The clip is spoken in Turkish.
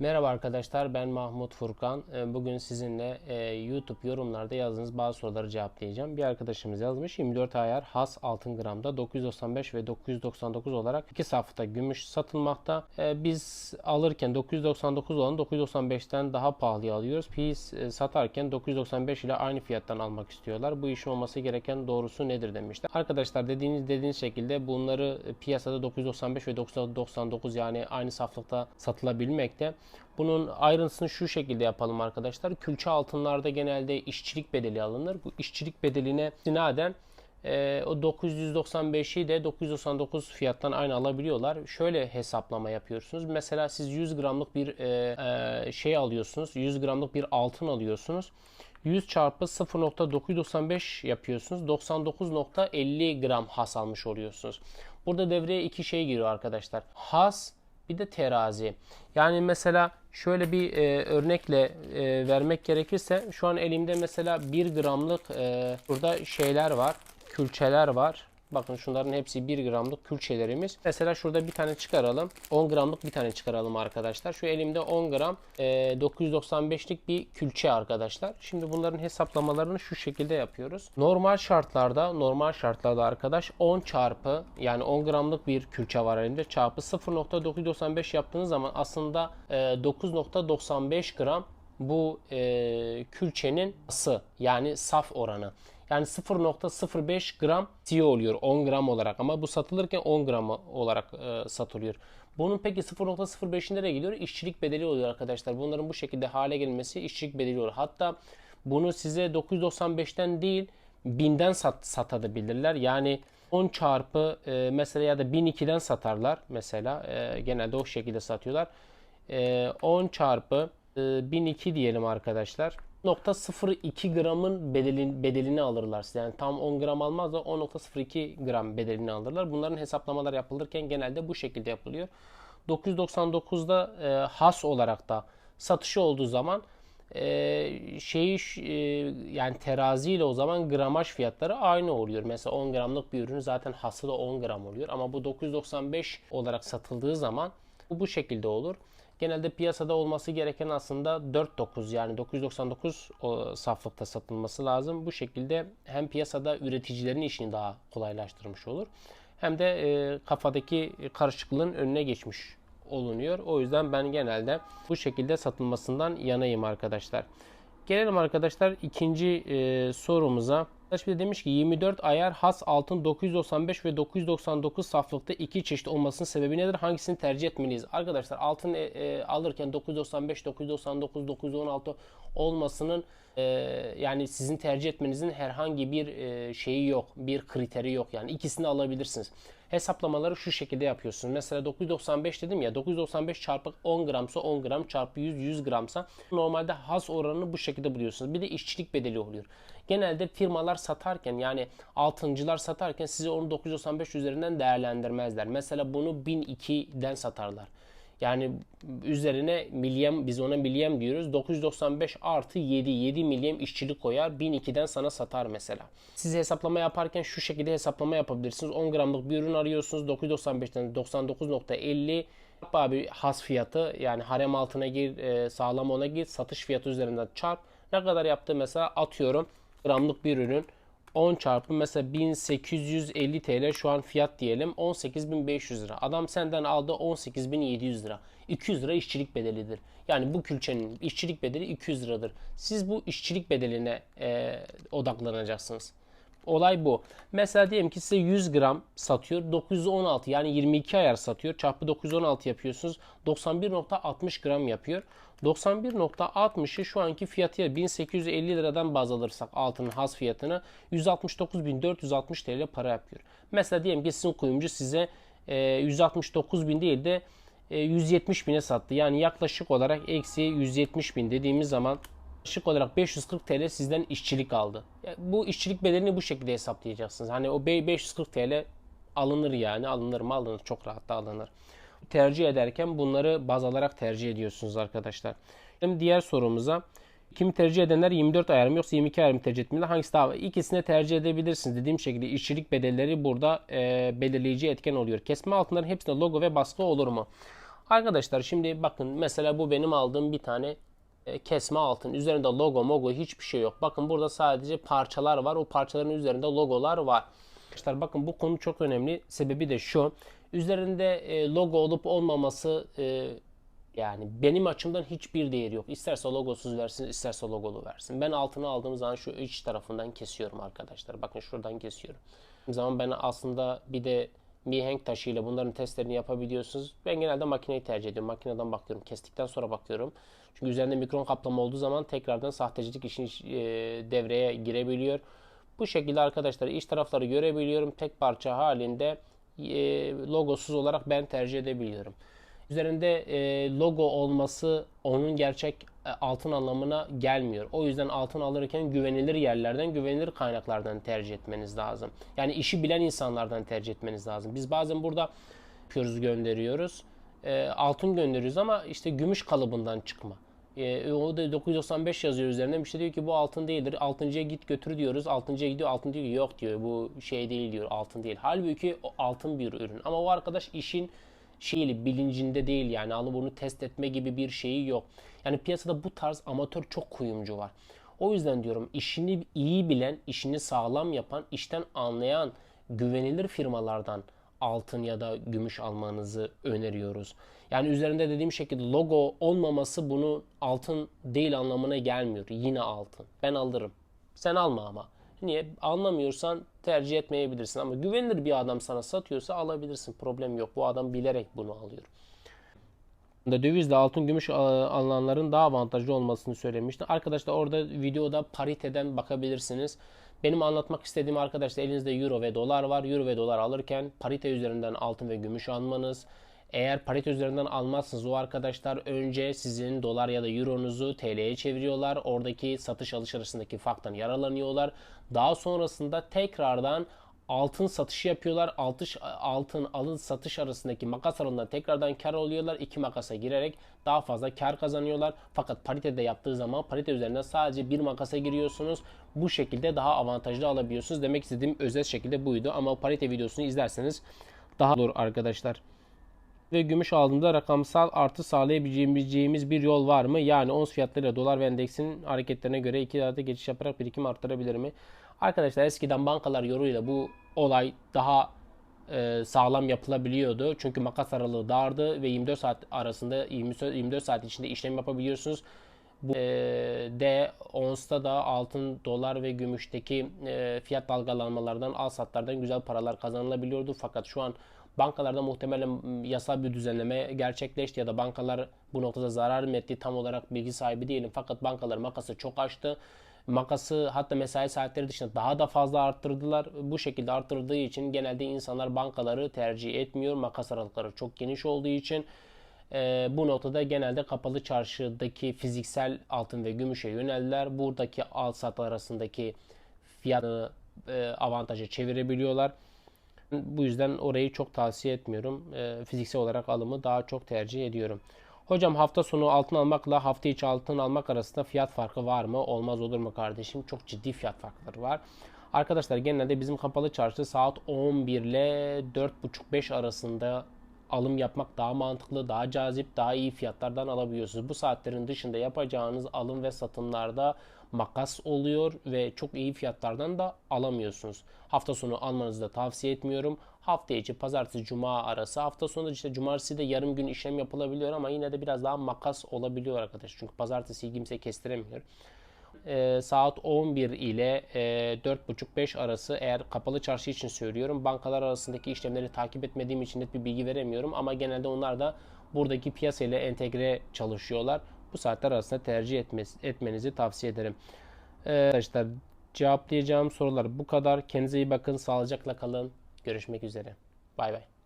Merhaba arkadaşlar ben Mahmut Furkan. Ee, Bugün sizinle e, YouTube yorumlarda yazdığınız bazı soruları cevaplayacağım. Bir arkadaşımız yazmış 24 ayar has altın gramda 995 ve 999 olarak iki safta gümüş satılmakta. Ee, Biz alırken 999 olan 995'ten daha pahalıya alıyoruz. Biz e, satarken 995 ile aynı fiyattan almak istiyorlar. Bu işin olması gereken doğrusu nedir demişler. Arkadaşlar dediğiniz dediğiniz şekilde bunları e, piyasada 995 ve 999 yani aynı saflıkta satılabilmekte. Bunun ayrıntısını şu şekilde yapalım arkadaşlar. Külçe altınlarda genelde işçilik bedeli alınır. Bu işçilik bedeline istinaden e, o 995'i de 999 fiyattan aynı alabiliyorlar. Şöyle hesaplama yapıyorsunuz. Mesela siz 100 gramlık bir e, e, şey alıyorsunuz. 100 gramlık bir altın alıyorsunuz. 100 çarpı 0.995 yapıyorsunuz. 99.50 gram has almış oluyorsunuz. Burada devreye iki şey giriyor arkadaşlar. Has bir de terazi. Yani mesela şöyle bir e, örnekle e, vermek gerekirse şu an elimde mesela 1 gramlık e, burada şeyler var. Külçeler var. Bakın şunların hepsi 1 gramlık külçelerimiz. Mesela şurada bir tane çıkaralım. 10 gramlık bir tane çıkaralım arkadaşlar. Şu elimde 10 gram e, 995'lik bir külçe arkadaşlar. Şimdi bunların hesaplamalarını şu şekilde yapıyoruz. Normal şartlarda normal şartlarda arkadaş 10 çarpı yani 10 gramlık bir külçe var elimde çarpı 0.995 yaptığınız zaman aslında e, 9.95 gram bu e, külçenin ısı yani saf oranı. Yani 0.05 gram CO oluyor 10 gram olarak ama bu satılırken 10 gram olarak e, satılıyor. Bunun peki 0.05'inde nereye gidiyor? İşçilik bedeli oluyor arkadaşlar. Bunların bu şekilde hale gelmesi işçilik bedeli oluyor. Hatta bunu size 995'ten değil 1000'den sat, satabilirler. Yani 10 çarpı e, mesela ya da 1002'den satarlar mesela. E, genelde o şekilde satıyorlar. E, 10 çarpı 1002 diyelim arkadaşlar. 0.02 gramın bedelin, bedelini alırlar. Yani tam 10 gram almaz da 10.02 gram bedelini alırlar. Bunların hesaplamalar yapılırken genelde bu şekilde yapılıyor. 999'da e, has olarak da satışı olduğu zaman e, şeyi e, yani terazi ile o zaman gramaj fiyatları aynı oluyor. Mesela 10 gramlık bir ürün zaten hası da 10 gram oluyor. Ama bu 995 olarak satıldığı zaman bu bu şekilde olur. Genelde piyasada olması gereken aslında 4.9 yani 999 o saflıkta satılması lazım. Bu şekilde hem piyasada üreticilerin işini daha kolaylaştırmış olur. Hem de e, kafadaki karışıklığın önüne geçmiş olunuyor. O yüzden ben genelde bu şekilde satılmasından yanayım arkadaşlar. Gelelim arkadaşlar ikinci e, sorumuza. Arkadaş bir de demiş ki 24 ayar has altın 995 ve 999 saflıkta iki çeşit olmasının sebebi nedir? Hangisini tercih etmeliyiz? Arkadaşlar altın e, e, alırken 995, 999, 916 olmasının e, yani sizin tercih etmenizin herhangi bir e, şeyi yok, bir kriteri yok. Yani ikisini alabilirsiniz. Hesaplamaları şu şekilde yapıyorsunuz. Mesela 995 dedim ya 995 çarpı 10 gramsa 10 gram çarpı 100 100 gramsa normalde has oranını bu şekilde buluyorsunuz. Bir de işçilik bedeli oluyor. Genelde firmalar satarken yani altıncılar satarken size onu 995 üzerinden değerlendirmezler. Mesela bunu 1002'den satarlar. Yani üzerine milyem biz ona milyem diyoruz. 995 artı 7 7 milyem işçilik koyar. 1002'den sana satar mesela. Siz hesaplama yaparken şu şekilde hesaplama yapabilirsiniz. 10 gramlık bir ürün arıyorsunuz. 995'ten 99.50 abi has fiyatı yani harem altına gir e, sağlam ona gir satış fiyatı üzerinden çarp. Ne kadar yaptı mesela atıyorum gramlık bir ürün 10 çarpı mesela 1850 TL şu an fiyat diyelim 18500 lira. Adam senden aldı 18700 lira. 200 lira işçilik bedelidir. Yani bu külçenin işçilik bedeli 200 liradır. Siz bu işçilik bedeline e, odaklanacaksınız. Olay bu. Mesela diyelim ki size 100 gram satıyor. 916 yani 22 ayar satıyor. Çarpı 916 yapıyorsunuz. 91.60 gram yapıyor. 91.60'ı şu anki fiyatı 1850 liradan baz alırsak altının has fiyatını 169.460 TL para yapıyor. Mesela diyelim ki sizin kuyumcu size 169.000 değil de 170 bine sattı. Yani yaklaşık olarak eksi 170 bin dediğimiz zaman yaklaşık olarak 540 TL sizden işçilik aldı. Bu işçilik bedelini bu şekilde hesaplayacaksınız. Hani o 540 TL alınır yani. Alınır mı alınır. Çok rahat da alınır. Tercih ederken bunları baz alarak tercih ediyorsunuz arkadaşlar. Şimdi diğer sorumuza. Kimi tercih edenler 24 ayar mı yoksa 22 ayar mı tercih etmeli? Hangisi daha? İkisini tercih edebilirsiniz. Dediğim şekilde işçilik bedelleri burada e, belirleyici etken oluyor. Kesme altınların hepsinde logo ve baskı olur mu? Arkadaşlar şimdi bakın mesela bu benim aldığım bir tane kesme altın. Üzerinde logo mogo hiçbir şey yok. Bakın burada sadece parçalar var. O parçaların üzerinde logolar var. Arkadaşlar bakın bu konu çok önemli. Sebebi de şu. Üzerinde e, logo olup olmaması e, yani benim açımdan hiçbir değeri yok. İsterse logosuz versin, isterse logolu versin. Ben altını aldığım zaman şu iç tarafından kesiyorum arkadaşlar. Bakın şuradan kesiyorum. Zaman ben aslında bir de mihenk taşıyla bunların testlerini yapabiliyorsunuz. Ben genelde makineyi tercih ediyorum. Makineden bakıyorum. Kestikten sonra bakıyorum. Çünkü üzerinde mikron kaplama olduğu zaman tekrardan sahtecilik işin e, devreye girebiliyor. Bu şekilde arkadaşlar iç tarafları görebiliyorum. Tek parça halinde e, logosuz olarak ben tercih edebiliyorum. Üzerinde e, logo olması onun gerçek altın anlamına gelmiyor. O yüzden altın alırken güvenilir yerlerden, güvenilir kaynaklardan tercih etmeniz lazım. Yani işi bilen insanlardan tercih etmeniz lazım. Biz bazen burada yapıyoruz, gönderiyoruz. E, altın gönderiyoruz ama işte gümüş kalıbından çıkma. E, o da 995 yazıyor üzerinde. Bir şey diyor ki bu altın değildir. Altıncıya git götür diyoruz. Altıncıya gidiyor. Altın diyor yok diyor. Bu şey değil diyor. Altın değil. Halbuki o altın bir ürün. Ama o arkadaş işin şeyli bilincinde değil yani alıp bunu test etme gibi bir şeyi yok. Yani piyasada bu tarz amatör çok kuyumcu var. O yüzden diyorum işini iyi bilen, işini sağlam yapan, işten anlayan güvenilir firmalardan altın ya da gümüş almanızı öneriyoruz. Yani üzerinde dediğim şekilde logo olmaması bunu altın değil anlamına gelmiyor. Yine altın. Ben alırım. Sen alma ama. Niye? Anlamıyorsan tercih etmeyebilirsin ama güvenilir bir adam sana satıyorsa alabilirsin. Problem yok. Bu adam bilerek bunu alıyor. Dövizle altın gümüş alanların daha avantajlı olmasını söylemişti. Arkadaşlar orada videoda pariteden bakabilirsiniz. Benim anlatmak istediğim arkadaşlar elinizde euro ve dolar var. Euro ve dolar alırken parite üzerinden altın ve gümüş almanız. Eğer parite üzerinden almazsınız o arkadaşlar önce sizin dolar ya da euronuzu TL'ye çeviriyorlar. Oradaki satış alış arasındaki farktan yaralanıyorlar. Daha sonrasında tekrardan altın satışı yapıyorlar. Altış, altın alın satış arasındaki makas aralığında tekrardan kar oluyorlar. İki makasa girerek daha fazla kar kazanıyorlar. Fakat paritede yaptığı zaman parite üzerinden sadece bir makasa giriyorsunuz. Bu şekilde daha avantajlı alabiliyorsunuz. Demek istediğim özet şekilde buydu. Ama parite videosunu izlerseniz daha olur arkadaşlar ve gümüş aldığında rakamsal artı sağlayabileceğimiz bir yol var mı? Yani ons fiyatlarıyla dolar ve endeksin hareketlerine göre iki arada geçiş yaparak birikim arttırabilir mi? Arkadaşlar eskiden bankalar yoruyla bu olay daha e, sağlam yapılabiliyordu. Çünkü makas aralığı dardı ve 24 saat arasında 24 saat içinde işlem yapabiliyorsunuz. Bu e, de onsta da altın, dolar ve gümüşteki e, fiyat dalgalanmalardan, al satlardan güzel paralar kazanılabiliyordu. Fakat şu an Bankalarda muhtemelen yasal bir düzenleme gerçekleşti ya da bankalar bu noktada zarar mı etti tam olarak bilgi sahibi değilim. Fakat bankalar makası çok açtı. Makası hatta mesai saatleri dışında daha da fazla arttırdılar. Bu şekilde arttırdığı için genelde insanlar bankaları tercih etmiyor. Makas aralıkları çok geniş olduğu için. E, bu noktada genelde kapalı çarşıdaki fiziksel altın ve gümüşe yöneldiler. Buradaki al sat arasındaki fiyatı e, avantaja çevirebiliyorlar. Bu yüzden orayı çok tavsiye etmiyorum. E, fiziksel olarak alımı daha çok tercih ediyorum. Hocam hafta sonu altın almakla hafta içi altın almak arasında fiyat farkı var mı? Olmaz olur mu kardeşim? Çok ciddi fiyat farkları var. Arkadaşlar genelde bizim kapalı çarşı saat 11 ile 4.30-5 arasında alım yapmak daha mantıklı, daha cazip, daha iyi fiyatlardan alabiliyorsunuz. Bu saatlerin dışında yapacağınız alım ve satımlarda makas oluyor ve çok iyi fiyatlardan da alamıyorsunuz. Hafta sonu almanızı da tavsiye etmiyorum. Hafta içi pazartesi cuma arası hafta sonu işte cumartesi de yarım gün işlem yapılabiliyor ama yine de biraz daha makas olabiliyor arkadaş. Çünkü pazartesi kimse kestiremiyor. Ee, saat 11 ile e, 4.30-5 arası eğer kapalı çarşı için söylüyorum. Bankalar arasındaki işlemleri takip etmediğim için net bir bilgi veremiyorum ama genelde onlar da buradaki piyasayla entegre çalışıyorlar bu saatler arasında tercih etmenizi tavsiye ederim. Ee, arkadaşlar cevaplayacağım sorular bu kadar. Kendinize iyi bakın. Sağlıcakla kalın. Görüşmek üzere. Bay bay.